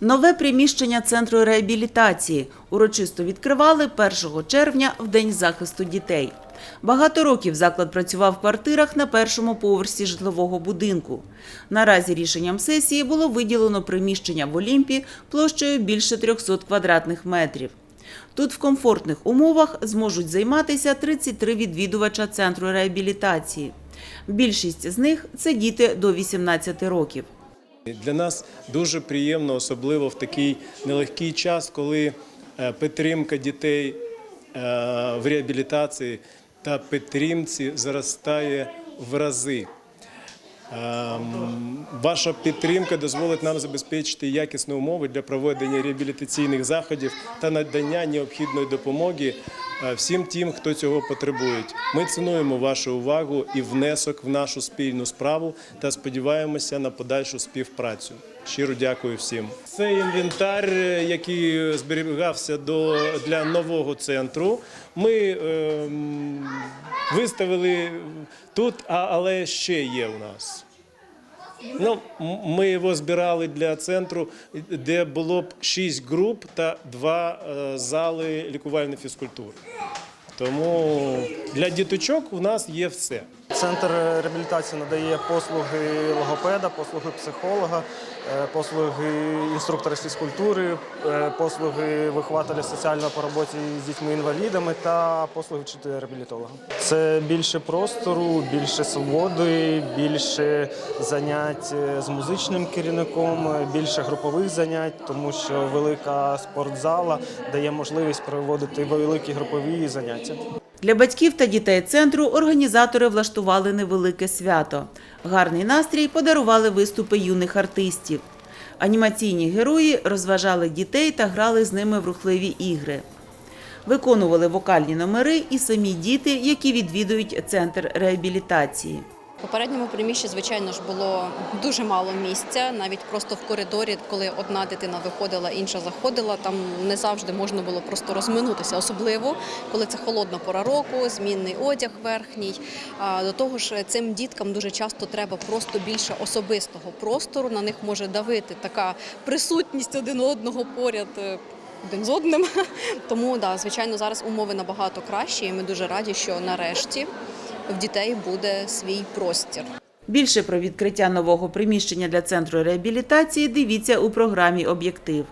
Нове приміщення центру реабілітації урочисто відкривали 1 червня в День захисту дітей. Багато років заклад працював в квартирах на першому поверсі житлового будинку. Наразі рішенням сесії було виділено приміщення в Олімпі площею більше 300 квадратних метрів. Тут в комфортних умовах зможуть займатися 33 відвідувача центру реабілітації. Більшість з них це діти до 18 років. Для нас дуже приємно, особливо в такий нелегкий час, коли е, підтримка дітей е, в реабілітації та підтримці зростає в рази. Ваша підтримка дозволить нам забезпечити якісні умови для проведення реабілітаційних заходів та надання необхідної допомоги е, всім тим, хто цього потребує. Ми цінуємо вашу увагу і внесок в нашу спільну справу та сподіваємося на подальшу співпрацю. Щиро дякую всім. Це інвентар, е, який зберігався до для нового центру. Ми ем, виставили тут, але ще є у нас. Ну, ми його збирали для центру, де було б шість груп та два е, зали лікувальної фізкультури. Тому для діточок у нас є все. Центр реабілітації надає послуги логопеда, послуги психолога, е, послуги інструктора фізкультури, е, послуги вихователя соціального по роботі з дітьми-інвалідами та послуги вчителя реабілітолога. Це більше простору, більше свободи, більше занять е, з музичним керівником, більше групових занять, тому що велика спортзала дає можливість проводити великі групові заняття. Для батьків та дітей центру організатори влаштували невелике свято. Гарний настрій подарували виступи юних артистів. Анімаційні герої розважали дітей та грали з ними в рухливі ігри. Виконували вокальні номери і самі діти, які відвідують центр реабілітації. Попередньому приміщенні, звичайно ж, було дуже мало місця. Навіть просто в коридорі, коли одна дитина виходила, інша заходила, там не завжди можна було просто розминутися, особливо коли це холодна пора року, змінний одяг верхній. До того ж, цим діткам дуже часто треба просто більше особистого простору. На них може давити така присутність один одного поряд. е, Один з одним, тому да, звичайно, зараз умови набагато кращі, і ми дуже раді, що нарешті в дітей буде свій простір. Більше про відкриття нового приміщення для центру реабілітації дивіться у програмі Об'єктив.